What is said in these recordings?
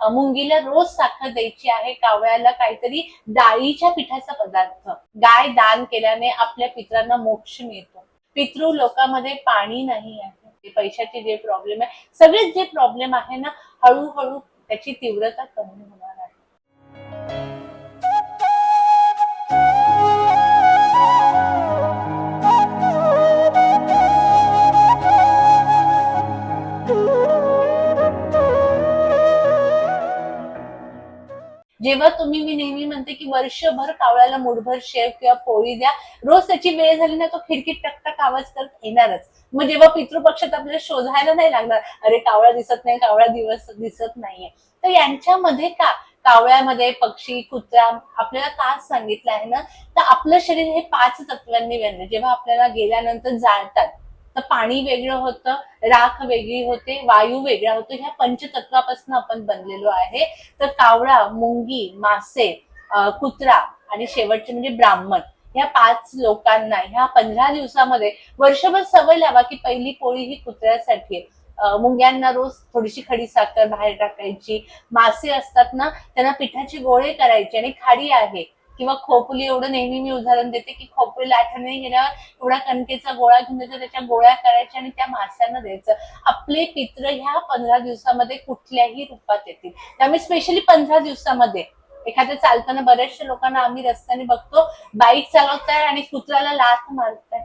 मुंगीला रोज साखर द्यायची आहे कावळ्याला काहीतरी डाळीच्या पिठाचा पदार्थ. गाय दान केल्याने आपल्या पित्रांना मोक्ष मिळतो. पितृ लोकांमध्ये पाणी नाही आहे. पैशाचे जे प्रॉब्लेम आहे सगळेच जे प्रॉब्लेम आहे ना हळूहळू त्याची तीव्रता कमी होणार तुम्ही मी नेहमी म्हणते की वर्षभर कावळ्याला मुठभर शेव किंवा पोळी द्या. रोज त्याची वेळ झाली ना तो खिडकीत टकटक आवाज करत येणारच. मग जेव्हा पितृपक्षात आपल्याला शोधायला नाही लागणार अरे कावळा दिसत नाही कावळा दिवस दिसत नाहीये. तर यांच्यामध्ये का? कावळ्यामध्ये पक्षी कुत्रा आपल्याला का सांगितलं आहे ना? तर आपलं शरीर हे पाच तत्वांनी बनलं जेव्हा आपल्याला गेल्यानंतर जाळतात तर पाणी वेगळं होतं राख वेगळी होते वायू वेगळा होतो. ह्या पंचतत्वापासून आपण बनलेलो आहे. तर कावळा मुंगी मासे कुत्रा आणि शेवटचे म्हणजे ब्राह्मण ह्या पाच लोकांना ह्या पंधरा दिवसामध्ये वर्षभर सवय लावा की पहिली पोळी ही कुत्र्यासाठी आहे. मुंग्यांना रोज थोडीशी खडी साखर बाहेर टाकायची. मासे असतात ना त्यांना पिठाचे गोळे करायचे आणि खाडी आहे. किंवा खोपली एवढं नेहमी मी उदाहरण देते की खोपली लाठाने गेल्यावर एवढा कणकेचा गोळा घेऊन द्यायचा त्याच्या गोळ्या करायच्या आणि त्या माशांना द्यायचं. आपले पित्र ह्या पंधरा दिवसामध्ये कुठल्याही रूपात येतील. त्यामुळे स्पेशली पंधरा दिवसामध्ये एखाद्या चालताना बऱ्याचशा लोकांना आम्ही रस्त्याने बघतो बाईक चालवताय आणि कुत्र्याला लाथ मारताय.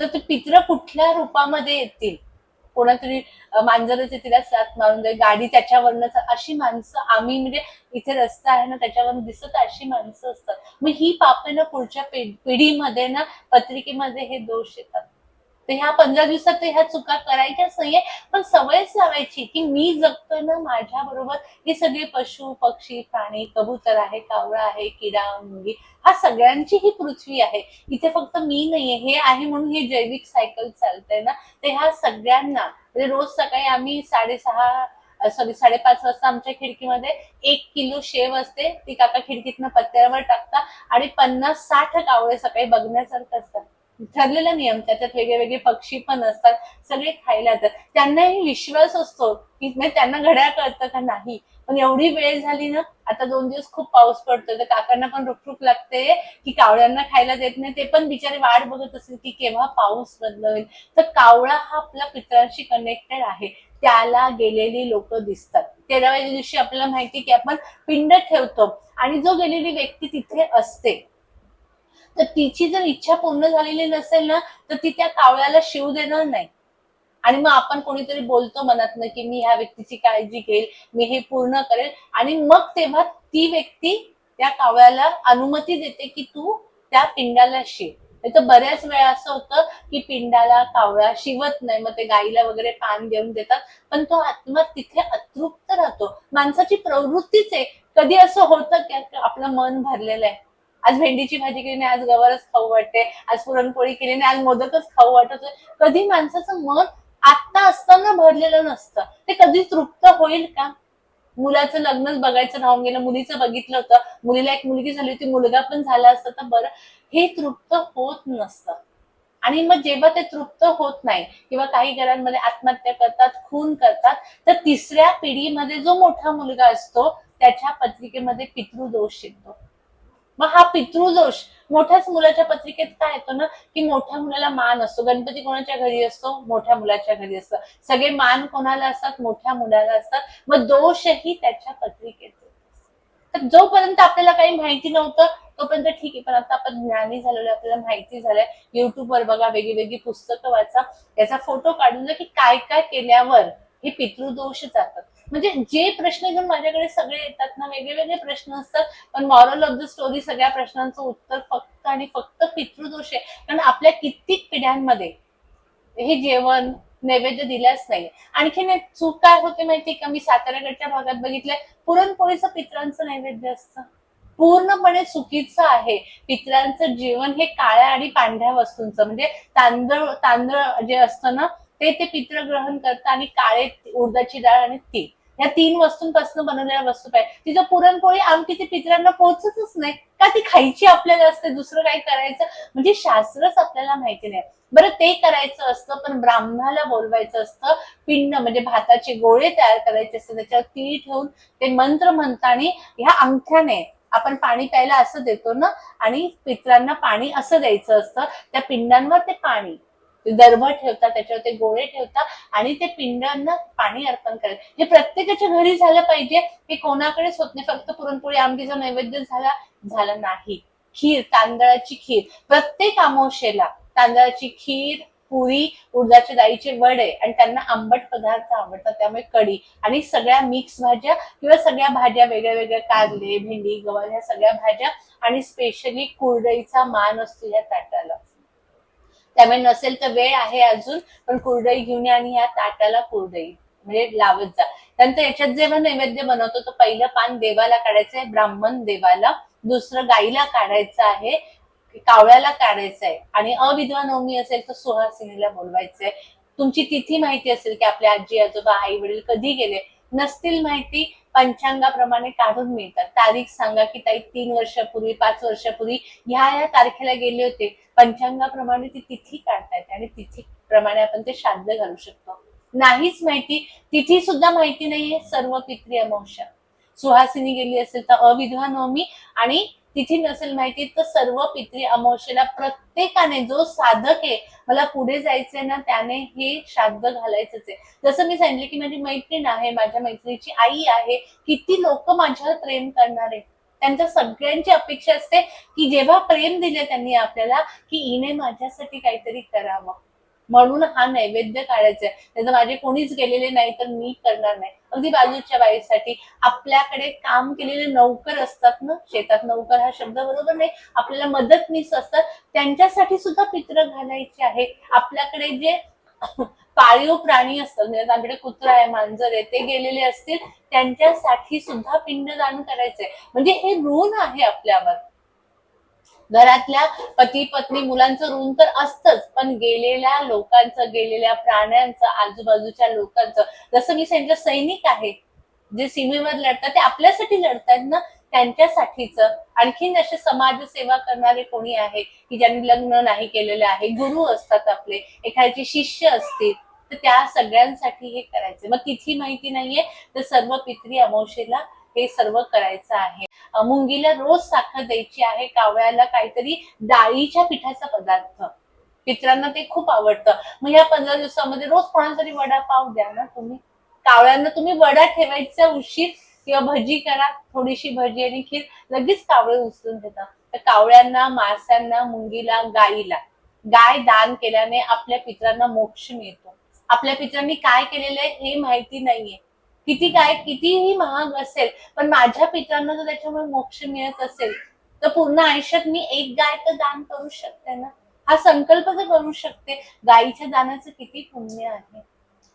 तर ते पित्र कुठल्या रूपामध्ये येतील? कोणातरी अं, मांजरच तिला साथ मारून दे. गाडी त्याच्यावरनच अशी माणसं आम्ही म्हणजे इथे रस्ता आहे ना त्याच्यावर दिसत अशी माणसं असतात. मग ही पापे ना पुढच्या पिढीमध्ये ना पत्रिकेमध्ये हे दोष येतात. तर ह्या पंधरा दिवसात तर ह्या चुका करायच्याच नाहीये. पण सवयच लावायची की मी जगतोय ना माझ्या बरोबर. हे सगळे पशु पक्षी प्राणी कबूतर आहे कावळा आहे किडा मुंगी हा सगळ्यांची ही पृथ्वी आहे. इथे फक्त मी नाहीये हे आहे म्हणून हे जैविक सायकल चालतंय ना. ते ह्या सगळ्यांना म्हणजे रोज सकाळी आम्ही साडेसहा सॉरी साडेपाच वाजता आमच्या खिडकीमध्ये एक किलो शेव असते. ती काका खिडकीतनं पत्त्यावर टाकता आणि पन्नास साठ कावळे सकाळी बघण्यासारखं असतात. ठरलेला नियम त्याच्यात वेगळे वेगळे पक्षी पण असतात सगळे खायला येतात त्यांनाही विश्वास असतो की म्हणजे त्यांना घड्याळ कळतं का नाही? पण एवढी वेळ झाली ना आता दोन दिवस खूप पाऊस पडतोय तर काकांना पण रुखरुख लागते की कावळ्यांना खायला देत नाही ते पण बिचारे वाट बघत असेल की केव्हा पाऊस बंद होईल तर कावळा हा आपल्या पित्रांशी कनेक्टेड आहे. त्याला गेलेली लोक दिसतात. तेराव्या दिवशी आपल्याला माहिती की आपण पिंड ठेवतो आणि जो गेलेली व्यक्ती तिथे असते. तर तिची जर इच्छा पूर्ण झालेली नसेल ना तर ती त्या कावळ्याला शिव देणार नाही. आणि मग आपण कोणीतरी बोलतो मनातनं की मी ह्या व्यक्तीची काळजी घेईल मी हे पूर्ण करेल. आणि मग तेव्हा ती व्यक्ती त्या कावळ्याला अनुमती देते की तू त्या पिंडाला शिव. तर बऱ्याच वेळा असं होतं की पिंडाला कावळा शिवत नाही मग ते गाईला वगैरे पान देऊन देतात. पण तो आत्मा तिथे अतृप्त राहतो. माणसाची प्रवृत्तीच आहे. कधी असं होतं की आपलं मन भरलेलं आहे? आज भेंडीची भाजी केली नाही आज गवारच खाऊ वाटते आज पुरणपोळी केली नाही आज मोदकच खाऊ वाटत कधी माणसाचं मन आत्ता असताना भरलेलं नसतं. ते कधी तृप्त होईल का? मुलाचं लग्नच बघायचं राहून गेलं मुलीचं बघितलं होतं. मुलीला एक मुलगी झाली होती मुलगा पण झाला असता तर बरं. हे तृप्त होत नसतं. आणि मग जेव्हा ते तृप्त होत नाही किंवा काही घरांमध्ये आत्महत्या करतात खून करतात तर तिसऱ्या पिढीमध्ये जो मोठा मुलगा असतो त्याच्या पत्रिकेमध्ये पितृदोष येतो. मग हा पितृदोष मोठ्याच मुलाच्या पत्रिकेत काय येतो ना? की मोठ्या मुलाला मान असतो. गणपती कोणाच्या घरी असतो? मोठ्या मुलाच्या घरी असतो. सगळे मान कोणाला असतात? मोठ्या मुलाला असतात. मग दोषही त्याच्या पत्रिकेत तर जोपर्यंत आपल्याला काही माहिती नव्हतं तोपर्यंत ठीक आहे. पण आता आपण ज्ञानी झालेलो आपल्याला माहिती झालंय. युट्यूबवर बघा वेगळी वेगळी पुस्तकं वाचा. याचा फोटो काढून जा की काय काय केल्यावर हे पितृदोष जातात. म्हणजे जे प्रश्न घेऊन माझ्याकडे सगळे येतात ना वेगळे वेगळे प्रश्न असतात पण मॉरल ऑफ द स्टोरी सगळ्या प्रश्नांचं उत्तर फक्त आणि फक्त पितृदोष आहे. कारण आपल्या कित्येक पिढ्यांमध्ये हे जेवण नैवेद्य दिलाच नाही आणखीन एक चूक काय होते माहितीये का? मी साताऱ्याकडच्या भागात बघितलंय पुरणपोळीचं पित्रांचं नैवेद्य असतं. पूर्णपणे चुकीचं आहे. पित्रांचं जेवण हे काळ्या आणि पांढऱ्या वस्तूंचं. म्हणजे तांदूळ तांदूळ जे असतं ना ते ते पित्र ग्रहण करतात आणि काळे उडदाची डाळ आणि ती या तीन वस्तूंपासून बनवलेल्या वस्तू पाहिजे. तिचं पुरणपोळी आमटी ती पितरांना पोहोचतच नाही. का ती खायची आपल्याला असते? दुसरं काय करायचं? म्हणजे शास्त्रच आपल्याला माहिती नाही. बरं ते करायचं असतं पण ब्राह्मणाला बोलवायचं असतं. पिंड म्हणजे भाताचे गोळे तयार करायचे असतात. त्याच्यावर तीळ ठेवून ते मंत्र म्हणताना ह्या अंगठ्याने आपण पाणी प्यायला असं देतो ना? आणि पित्रांना पाणी असं द्यायचं असतं. त्या पिंडांवर ते पाणी ते दर्भ ठेवतात त्याच्यावर ते गोळे ठेवतात आणि ते पिंडांना पाणी अर्पण करत. हे प्रत्येकाच्या घरी झालं पाहिजे. हे कोणाकडेच होत नाही. फक्त पुरणपोळी आमटीचा नैवेद्य झाला झाला नाही. खीर तांदळाची खीर. प्रत्येक अमावशेला तांदळाची खीर पुरी उडदाच्या डाळीचे वडे आणि त्यांना आंबट पदार्थ आवडतात. त्यामुळे कढी आणि सगळ्या मिक्स भाज्या किंवा सगळ्या भाज्या वेगळ्या वेगळ्या कारले भेंडी गवार ह्या सगळ्या भाज्या आणि स्पेशली कुरडईचा मान असतो या ताटाला. त्यामुळे नसेल तर वेळ आहे अजून पण कुरडई घेऊन या आणि या ताटाला कुरडई म्हणजे लावत जा. त्यानंतर याच्यात जेव्हा नैवेद्य बनवतो तर पहिलं पान देवाला काढायचं आहे ब्राह्मण देवाला. दुसरं गाईला काढायचं आहे कावळ्याला काढायचं आहे. आणि अविधवा नवमी असेल तर सुहासिनीला बोलवायचं आहे. तुमची तिथी माहिती असेल की आपल्या आजी आजोबा आई वडील कधी गेले नसतील माहिती पंचांगाप्रमाणे काढून मिळतात. तारीख सांगा की ताई तीन वर्षापूर्वी पाच वर्षापूर्वी ह्या या तारखेला गेले होते. पंचांगाप्रमाणे ती तिथी काढता येते आणि तिथी प्रमाणे आपण ते श्राद्ध घालू शकतो. नाहीच माहिती तिथी सुद्धा माहिती नाहीये सर्व पित्री अमोश सुहासिनी गेली असेल तर अविधवा नवमी आणि तिथी नसेल माहिती तर सर्व पित्री अमावस्येला प्रत्येकाने जो साधक आहे मला पुढे जायचंय ना त्याने हे श्राद्ध घालायचंच आहे. जसं मी सांगितलं की माझी मैत्रीण आहे माझ्या मैत्रिणीची आई आहे किती लोक माझ्यावर प्रेम करणार. आहे त्यांच्या सगळ्यांची अपेक्षा असते की जेव्हा प्रेम दिले त्यांनी आपल्याला की हिने माझ्यासाठी काहीतरी करावं. म्हणून हा नैवेद्य काढायचा आहे. त्याचं माझे कोणीच गेलेले नाही तर मी करणार नाही. अगदी बाजूच्या बाईसाठी आपल्याकडे काम केलेले नौकर असतात ना शेतात नौकर हा शब्द बरोबर नाही. आपल्याला मदतनीस असतात. त्यांच्यासाठी सुद्धा पित्र घालायचे आहे. आपल्याकडे जे पाळीव प्राणी असतात म्हणजे आमच्याकडे कुत्रा आहे मांजर आहे ते गेलेले असतील त्यांच्यासाठी सुद्धा पिंडदान करायचंय. म्हणजे हे ऋण आहे आपल्यावर. घरातल्या पती पत्नी मुलांचं ऋण तर असतंच पण गेलेल्या लोकांचं गेलेल्या प्राण्यांचं आजूबाजूच्या लोकांचं जसं मी सांगितलं सैनिक आहेत. जे सीमेवर लढतात ते आपल्यासाठी लढतात ना त्यांच्यासाठीच. आणखीन असे समाजसेवा करणारे कोणी आहे की ज्यांनी लग्न नाही केलेले आहे गुरु असतात आपले एखाद्याचे शिष्य असतील तर त्या सगळ्यांसाठी हे करायचे. मग तिथी माहिती नाहीये तर सर्व पित्री अमावशेला हे सर्व करायचं आहे. मुंगीला रोज साखर द्यायची आहे कावळ्याला काहीतरी डाळीच्या पिठाचा पदार्थ. मित्रांना ते खूप आवडतं. मग या पंधरा दिवसामध्ये रोज कोणाला तरी वडापाव द्या ना तुम्ही. कावळ्यांना तुम्ही वडा ठेवायचा उशीर किंवा भजी करा थोडीशी भजी आणि खीर लगेच कावळे उचलून देतात तर कावळ्यांना माशांना मुंगीला गाईला. गाय दान केल्याने आपल्या पित्रांना मोक्ष मिळतो. आपल्या पित्रांनी काय केलेलं आहे हे माहिती नाहीये. किती काय कितीही महाग असेल पण माझ्या पित्रांना जर त्याच्यामुळे मोक्ष मिळत असेल तर पूर्ण आयुष्यात मी एक गाय तर दान करू शकते ना? हा संकल्प तर करू शकते. गायीच्या दानाचं किती पुण्य आहे.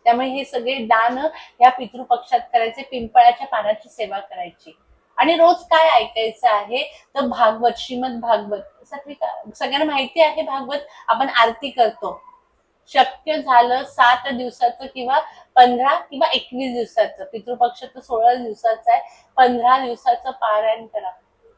त्यामुळे हे सगळे दान या पितृपक्षात करायचे पिंपळाच्या पानाची सेवा करायची. आणि रोज काय ऐकायचं आहे? तर भागवत श्रीमद भागवत सगळ्यांना माहिती आहे भागवत आपण आरती करतो. शक्य झालं सात दिवसाचं किंवा पंधरा किंवा एकवीस दिवसाचं. पितृपक्ष तर सोळा दिवसाचा आहे. पंधरा दिवसाचं पारायण करा.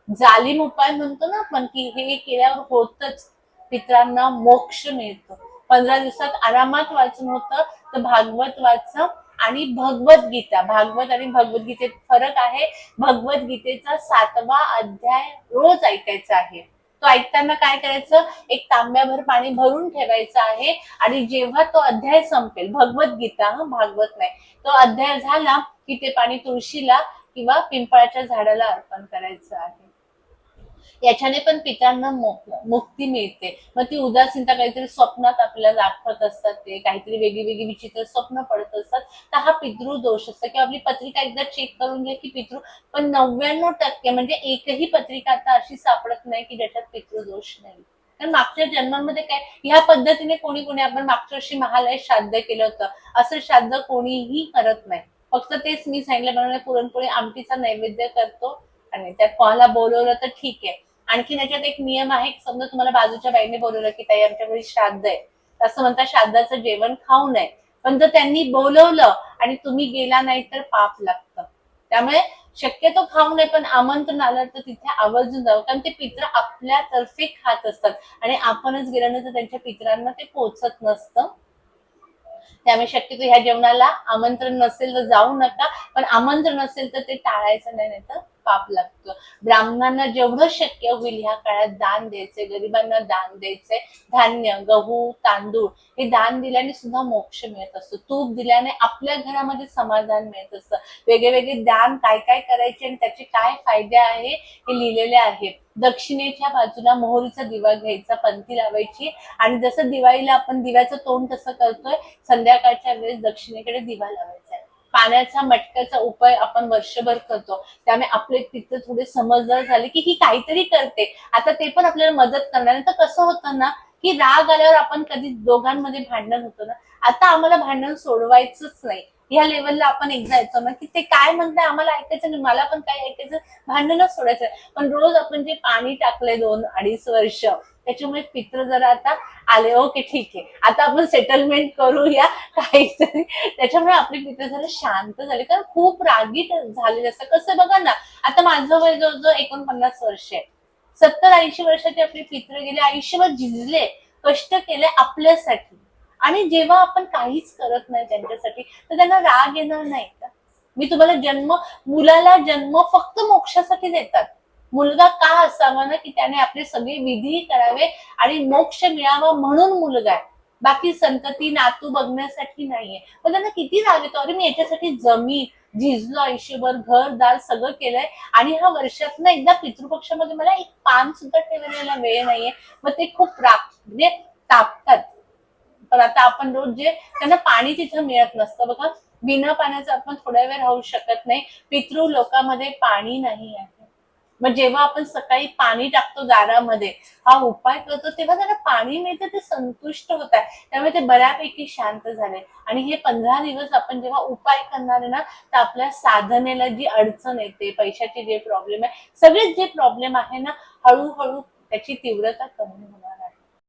जालिम उपाय म्हणतो ना आपण की हे केल्यावर होतच. पित्रांना मोक्ष मिळतो. पंधरा दिवसात आरामात वाचन होतं. तर भागवत वाचा आणि भगवद्गीता भागवत आणि भगवद्गीतेत फरक आहे. भगवद्गीतेचा सातवा अध्याय रोज ऐकायचा आहे. तो ऐकताना काय करायचं? एक तांब्याभर पाणी भरून ठेवायचं आहे आणि जेव्हा तो अध्याय संपेल भगवद्गीता हा भागवत नाही तो अध्याय झाला की ते पाणी तुळशीला किंवा पिंपळाच्या झाडाला अर्पण करायचं आहे. याच्याने पण पितांना मुक्ती मिळते. मग ती उदासीनता काहीतरी स्वप्नात आपल्याला दाखवत असतात ते. काहीतरी वेगळी वेगळी विचित्र स्वप्न पडत असतात. तर हा पितृ दोष असतो. किंवा आपली पत्रिका एकदा चेक करून घ्या की पितृ पण नव्याण्णव टक्के म्हणजे एकही पत्रिका आता अशी सापडत नाही की ज्याच्यात पितृदोष नाही. कारण मागच्या जन्मांमध्ये काय ह्या पद्धतीने कोणी कोणी आपण मागच्या वर्षी महालय श्राद्ध केलं होतं. असं श्राद्ध कोणीही करत नाही. फक्त तेच मी सांगितलं बनवलं पुरणपोळी आमटीचा नैवेद्य करतो आणि त्यात कोणाला बोलवलं तर ठीक आहे. आणखी याच्यात एक नियम आहे समजा तुम्हाला बाजूच्या बाईने बोलवलं की ताई आमच्या घरी श्राद्ध आहे. असं म्हणतात श्राद्धाचं जेवण खाऊ नये. पण जर त्यांनी बोलवलं आणि तुम्ही गेला नाही तर पाप लागतं. त्यामुळे शक्यतो खाऊ नये पण आमंत्रण आलं तर तिथे आवर्जून जावं. कारण ते पित्र आपल्यातर्फे खात असतात. आणि आपणच गेल्यानंतर त्यांच्या पित्रांना ते पोचत नसतं. त्यामुळे शक्यतो ह्या जेवणाला आमंत्रण नसेल तर जाऊ नका. पण आमंत्रण असेल तर ते टाळायचं नाही नाही तर पाप लागतं. ब्राह्मणांना जेवढं शक्य होईल ह्या काळात दान द्यायचे गरिबांना दान द्यायचे धान्य गहू तांदूळ हे दान दिल्याने सुद्धा मोक्ष मिळत असतो. तूप दिल्याने आपल्या घरामध्ये समाधान मिळत असतं. वेगळे वेगळे दान काय काय करायचे आणि त्याचे काय फायदे आहे हे लिहिलेले आहे. दक्षिणेच्या बाजूला मोहरीचा दिवा घ्यायचा पंथी लावायची आणि जसं दिवाळीला आपण दिव्याचं तोंड कसं करतोय संध्याकाळच्या वेळेस दक्षिणेकडे दिवा लावायचा. पाण्याचा मटक्याचा उपाय आपण वर्षभर करतो. त्यामुळे आपले तिथं थोडे समजदार झाले की ही काहीतरी करते. आता ते पण आपल्याला मदत करणार. तर कसं होतं ना की राग आल्यावर आपण कधी दोघांमध्ये भांडण होतं ना आता आम्हाला भांडण सोडवायचंच नाही. ह्या लेवलला आपण एकदा येतो ना की ते काय म्हणताय आम्हाला ऐकायचं नाही मला पण काय ऐकायचं भांडणच सोडायचं पण रोज आपण जे पाणी टाकलंय दोन अडीच वर्ष त्याच्यामुळे पित्र जरा आता आले. ओके ठीक आहे. आता आपण सेटलमेंट करूया काहीतरी. त्याच्यामुळे आपले पित्र झाले शांत झाले. कारण खूप रागीट झालेले असतात. कसं बघा ना आता माझं वय जवळजवळ एकोणपन्नास वर्ष आहे. सत्तर ऐंशी वर्षाचे आपले पित्र गेले. आयुष्यभर झिजले कष्ट केले आपल्यासाठी. आणि जेव्हा आपण काहीच करत नाही त्यांच्यासाठी तर त्यांना राग येणार नाही का? मी तुम्हाला जन्म मुलाला जन्म फक्त मोक्षासाठी देतात. मुलगा का असावा ना की त्याने आपले सगळे विधी करावे आणि मोक्ष मिळावा म्हणून मुलगा आहे. बाकी संतती नातू बघण्यासाठी नाहीये. पण त्यांना किती राग येतो? अरे मी याच्यासाठी जमीन झिजलो आयुष्यभर घरदार सगळं केलंय आणि हा वर्षात ना एकदा पितृपक्षामध्ये मला एक पान सुद्धा ठेवलेला वेळ नाहीये. मग ते खूप राग म्हणजे तापतात. पण आता आपण रोज जे त्यांना पाणी तिथं मिळत नसतं बघा. बिना पाण्याचं आपण थोड्या वेळ राहू शकत नाही. पितृ लोकांमध्ये पाणी नाही आहे मग जेव्हा आपण सकाळी पाणी टाकतो दारामध्ये हा उपाय करतो तेव्हा त्यांना पाणी मिळतं ते संतुष्ट होत आहे. त्यामुळे ते बऱ्यापैकी शांत झाले. आणि हे पंधरा दिवस आपण जेव्हा उपाय करणार आहे ना तर आपल्या साधनेला जी अडचण येते पैशाचे जे प्रॉब्लेम आहे सगळेच जे प्रॉब्लेम आहे ना हळूहळू त्याची तीव्रता कमी होणार.